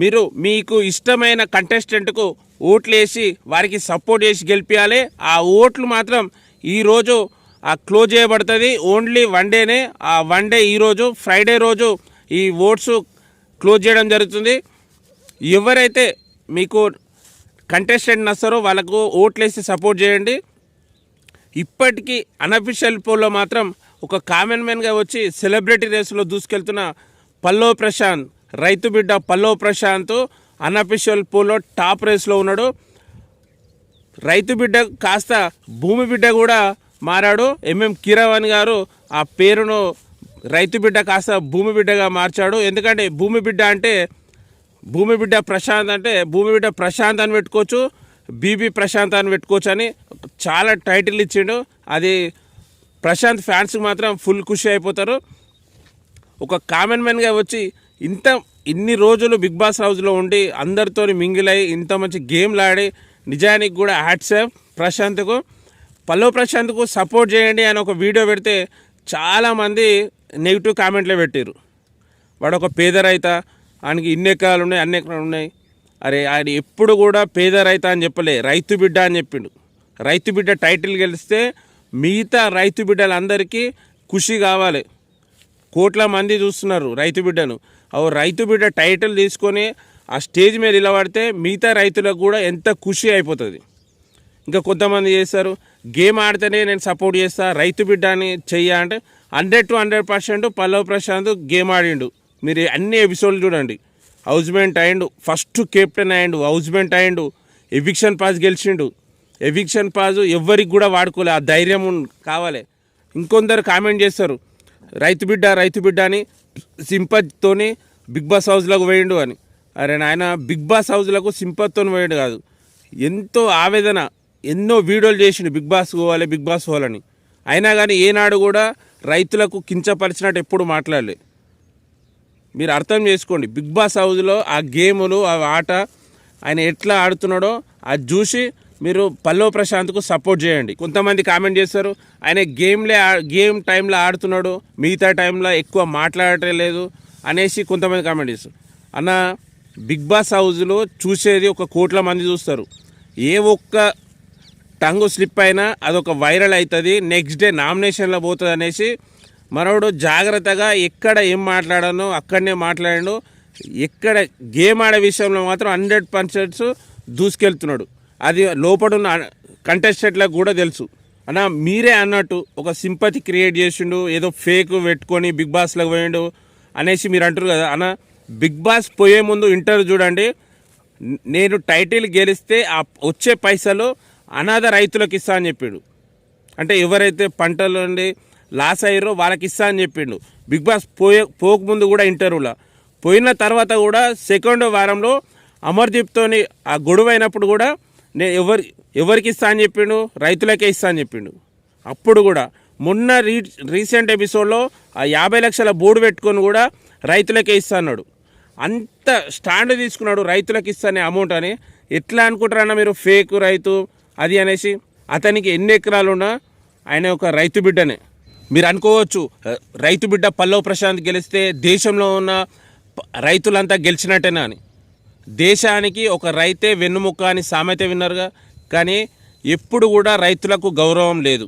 మీరు మీకు ఇష్టమైన కంటెస్టెంట్కు ఓట్లు వేసి వారికి సపోర్ట్ చేసి గెలిపించాలి ఆ ఓట్లు మాత్రం ఈరోజు ఆ క్లోజ్ చేయబడుతుంది. ఓన్లీ వన్ డేనే ఆ వన్ డే ఈరోజు ఫ్రైడే రోజు ఈ ఓట్స్ క్లోజ్ చేయడం జరుగుతుంది. ఎవరైతే మీకు కంటెస్టెంట్ నస్తారో వాళ్ళకు ఓట్లేసి సపోర్ట్ చేయండి. ఇప్పటికీ అనఫిషియల్ పోల్లో మాత్రం ఒక కామన్ మ్యాన్గా వచ్చి సెలబ్రిటీ రేసులో దూసుకెళ్తున్న పల్లవ్ ప్రశాంత్. రైతు బిడ్డ పల్లవ్ ప్రశాంత్ అనఫిషియల్ పూల్లో టాప్ రేస్లో ఉన్నాడు. రైతు బిడ్డ కాస్త భూమి బిడ్డ కూడా మారాడు. ఎంఎం కీరవాణి గారు ఆ పేరును రైతు బిడ్డ కాస్త భూమి బిడ్డగా మార్చాడు. ఎందుకంటే భూమి బిడ్డ అంటే భూమి బిడ్డ ప్రశాంత్ అంటే భూమి బిడ్డ ప్రశాంత్ అని పెట్టుకోవచ్చు బీబీ ప్రశాంత్ అని పెట్టుకోవచ్చు అని చాలా టైటిల్ ఇచ్చిండు. అది ప్రశాంత్ ఫ్యాన్స్కి మాత్రం ఫుల్ ఖుషి అయిపోతారు. ఒక కామన్ మ్యాన్గా వచ్చి ఇంత ఇన్ని రోజులు బిగ్ బాస్ హౌస్లో ఉండి అందరితో మింగిల్ ఇంత మంచి గేమ్లు ఆడి నిజానికి కూడా హ్యాట్సాప్ ప్రశాంత్కు పల్లవ్ ప్రశాంత్కు సపోర్ట్ చేయండి అని ఒక వీడియో పెడితే చాలామంది నెగిటివ్ కామెంట్లే పెట్టారు వాడు ఒక పేద రైత ఆయనకి ఇన్ని ఎకరాలు ఉన్నాయి అన్ని ఎకరాలు ఉన్నాయి. అరే ఆయన ఎప్పుడు కూడా పేద రైత అని చెప్పలే రైతు బిడ్డ అని చెప్పిండు. రైతు బిడ్డ టైటిల్ గెలిస్తే మిగతా రైతు బిడ్డలందరికీ ఖుషి కావాలి. కోట్ల మంది చూస్తున్నారు రైతు బిడ్డను. రైతు బిడ్డ టైటిల్ తీసుకొని ఆ స్టేజ్ మీద నిలబడితే మిగతా రైతులకు కూడా ఎంత ఖుషి అయిపోతుంది. ఇంకా కొంతమంది చేస్తారు గేమ్ ఆడితేనే నేను సపోర్ట్ చేస్తా రైతు బిడ్డ అని చెయ్య అంటే hundred to hundred percent Pallav Prashanth game ఆడిండు. మీరు అన్ని ఎపిసోడ్లు చూడండి. హౌస్మెంట్ అయ్యిండు ఫస్ట్ కెప్టెన్ అయ్యిండు హౌస్మెంట్ అయ్యిండు ఎవిక్షన్ పాస్ గెలిచిండు. ఎవిక్షన్ పాస్ ఎవరికి కూడా వాడుకోలే ఆ ధైర్యం కావాలి. ఇంకొందరు కామెంట్ చేస్తారు రైతు బిడ్డ రైతు బిడ్డ అని సింపతితోని బిగ్ బాస్ హౌస్లోకి వేయండు అని. అరే నాయన బిగ్ బాస్ హౌస్లకు సింపతితో పోయాడు కాదు. ఎంతో ఆవేదన ఎన్నో వీడియోలు చేసిండు బిగ్ బాస్ పోవాలి బిగ్ బాస్ పోవాలని. అయినా కానీ ఏనాడు కూడా రైతులకు కించపరిచినట్టు ఎప్పుడు మాట్లాడలే. మీరు అర్థం చేసుకోండి బిగ్ బాస్ హౌస్లో ఆ గేములు ఆ ఆట ఆయన ఎట్లా ఆడుతున్నాడో అది చూసి మీరు పల్లవ్ ప్రశాంత్కు సపోర్ట్ చేయండి. కొంతమంది కామెంట్ చేస్తారు ఆయన గేమ్లే ఆ- గేమ్ టైంలో ఆడుతున్నాడు మిగతా టైంలో ఎక్కువ మాట్లాడటం లేదు అనేసి కొంతమంది కామెంట్ చేస్తారు. అన్న బిగ్ బాస్ హౌస్లో చూసేది ఒక కోట్ల మంది చూస్తారు. ఏ ఒక్క టంగు స్లిప్ అయినా అదొక వైరల్ అవుతుంది నెక్స్ట్ డే నామినేషన్లో పోతుంది అనేసి మనోడు జాగ్రత్తగా ఎక్కడ ఏం మాట్లాడానో అక్కడనే మాట్లాడాడు. ఎక్కడ గేమ్ ఆడే విషయంలో మాత్రం హండ్రెడ్ పర్సెంట్స్ దూసుకెళ్తున్నాడు. అది లోపడున్న కంటెస్టెంట్లకు కూడా తెలుసు. అన్న మీరే అన్నట్టు ఒక సింపతి క్రియేట్ చేసిండు ఏదో ఫేక్ పెట్టుకొని బిగ్ బాస్లోకి పోయిండు అనేసి మీరు అంటారు కదా. అన్న బిగ్ బాస్ పోయే ముందు ఇంటర్వ్యూ చూడండి నేను టైటిల్ గెలిస్తే ఆ వచ్చే పైసలు అనాథ రైతులకు ఇస్తా అని చెప్పాడు. అంటే ఎవరైతే పంటలు లాస్ అయ్యారో వాళ్ళకి ఇస్తా అని చెప్పిండు. బిగ్ బాస్ పోయే పోకముందు కూడా ఇంటర్వ్యూలో పోయిన తర్వాత కూడా సెకండ్ వారంలో అమర్దీప్తోని ఆ గొడవ అయినప్పుడు కూడా నేను ఎవరి ఎవరికి ఇస్తా అని చెప్పిండు? రైతులకే ఇస్తా అని చెప్పిండు. అప్పుడు కూడా మొన్న రీ రీసెంట్ ఎపిసోడ్లో ఆ యాభై లక్షల బోర్డు పెట్టుకొని కూడా రైతులకే ఇస్తా అన్నాడు. అంత స్టాండ్ తీసుకున్నాడు రైతులకు ఇస్తానే అమౌంట్ అని. ఎట్లా అనుకుంటారన్నా మీరు? ఫేక్ రైతు అది అనేసి. అతనికి ఎన్ని ఎకరాలు ఉన్నా ఆయన ఒక రైతు బిడ్డనే. మీరు అనుకోవచ్చు రైతు బిడ్డ పల్లవ్ ప్రశాంత్ గెలిస్తే దేశంలో ఉన్న రైతులంతా గెలిచినట్టేనా అని. దేశానికి ఒక రైతే వెన్నుముక్క అని సామెత విన్నారుగా కానీ ఎప్పుడు కూడా రైతులకు గౌరవం లేదు.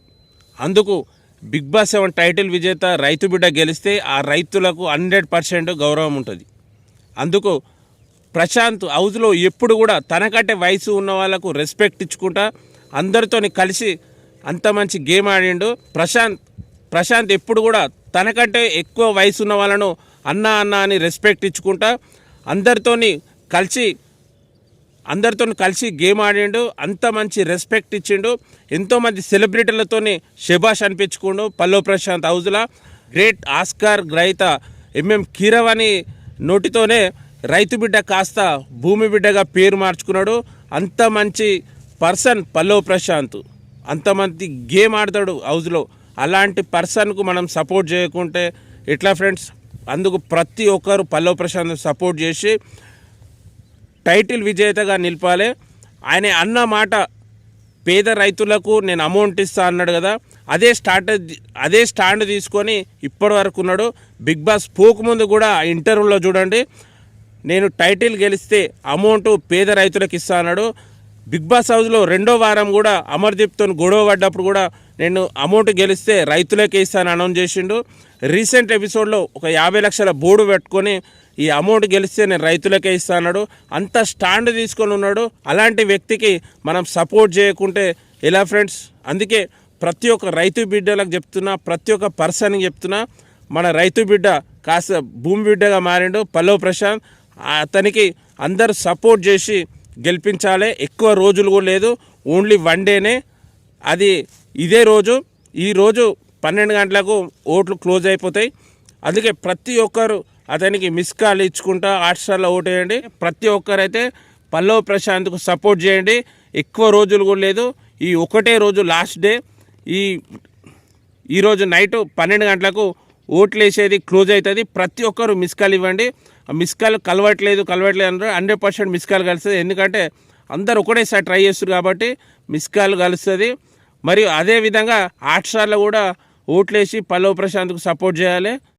అందుకు బిగ్ బాస్ సెవెన్ టైటిల్ విజేత రైతు బిడ్డ గెలిస్తే ఆ రైతులకు హండ్రెడ్ పర్సెంట్ గౌరవం ఉంటుంది. అందుకు ప్రశాంత్ హౌస్లో ఎప్పుడు కూడా తనకంటే వయసు ఉన్న వాళ్ళకు రెస్పెక్ట్ ఇచ్చుకుంటా అందరితోని కలిసి అంత మంచి గేమ్ ఆడిండు. ప్రశాంత్ ప్రశాంత్ ఎప్పుడు కూడా తనకంటే ఎక్కువ వయసు ఉన్న వాళ్ళను అన్న అన్న అని రెస్పెక్ట్ ఇచ్చుకుంటా అందరితోని కలిసి అందరితో కలిసి గేమ్ ఆడిండు అంత మంచి రెస్పెక్ట్ ఇచ్చిండు ఎంతోమంది సెలబ్రిటీలతోని శభాష్ అనిపించుకుండు పల్లవ్ ప్రశాంత్ హౌజ్లా గ్రేట్ ఆస్కార్ గ్రహీత ఎంఎం కీరవాణి నోటితోనే రైతు బిడ్డ కాస్త భూమి బిడ్డగా పేరు మార్చుకున్నాడు. అంత మంచి పర్సన్ పల్లవ్ ప్రశాంత్. అంతమంది గేమ్ ఆడతాడు హౌజ్లో అలాంటి పర్సన్కు మనం సపోర్ట్ చేయకుంటే ఎట్లా ఫ్రెండ్స్ అందుకు ప్రతి ఒక్కరు పల్లవ్ ప్రశాంత్ సపోర్ట్ చేసి టైటిల్ విజేతగా నిలపాలి. ఆయన అన్న మాట పేద రైతులకు నేను అమౌంట్ ఇస్తా అన్నాడు కదా. అదే స్టార్ట్ అదే స్టాండ్ తీసుకొని ఇప్పటి వరకు ఉన్నాడు. బిగ్ బాస్ పోక ముందు కూడా ఇంటర్వ్యూలో చూడండి. నేను టైటిల్ గెలిస్తే అమౌంట్ పేద రైతులకు ఇస్తా అన్నాడు. బిగ్ బాస్ హౌస్లో రెండో వారం కూడా అమర్దీప్తో గొడవ పడ్డప్పుడు కూడా నేను అమౌంట్ గెలిస్తే రైతులకే ఇస్తాను అనౌన్స్ చేసిండు. రీసెంట్ ఎపిసోడ్లో ఒక యాభై లక్షల బోర్డు పెట్టుకొని ఈ అమౌంట్ గెలిస్తే నేను రైతులకే ఇస్తాను అన్నాడు. అంత స్టాండ్ తీసుకొని ఉన్నాడు. అలాంటి వ్యక్తికి మనం సపోర్ట్ చేయకుంటే ఎలా ఫ్రెండ్స్? అందుకే ప్రతి ఒక్క రైతు బిడ్డలకు చెప్తున్నా ప్రతి ఒక్క పర్సన్కి చెప్తున్నా మన రైతు బిడ్డ కాస్త భూమి బిడ్డగా మారిండు. పల్లవ్ ప్రశాంత్ అతనికి అందరు సపోర్ట్ చేసి గెలిపించాలి. ఎక్కువ రోజులు కూడా లేదు. ఓన్లీ వన్ డేనే. అది ఇదే రోజు ఈ రోజు పన్నెండు గంటలకు ఓట్లు క్లోజ్ అయిపోతాయి. అందుకే ప్రతి ఒక్కరు అతనికి మిస్ కాల్ ఇచ్చుకుంటా హాట్స్టార్లో ఓటు వేయండి. ప్రతి ఒక్కరైతే పల్లవ్ ప్రశాంత్కు సపోర్ట్ చేయండి. ఎక్కువ రోజులు కూడా లేదు. ఈ ఒకటే రోజు లాస్ట్ డే. ఈ ఈరోజు నైట్ పన్నెండు గంటలకు ఓట్లు వేసేది క్లోజ్ అవుతుంది. ప్రతి ఒక్కరు మిస్ కాల్ ఇవ్వండి. ఆ మిస్ కాల్ కలవట్లేదు కలవట్లేదు అంటే హండ్రెడ్ పర్సెంట్ మిస్ కాల్ కలుస్తుంది. ఎందుకంటే అందరు ఒకటేసారి ట్రై చేస్తారు కాబట్టి మిస్ కాల్ కలుస్తుంది. మరియు అదేవిధంగా హాట్స్టార్లో కూడా ఓట్లేసి పల్లవ్ ప్రశాంత్కు సపోర్ట్ చేయాలి.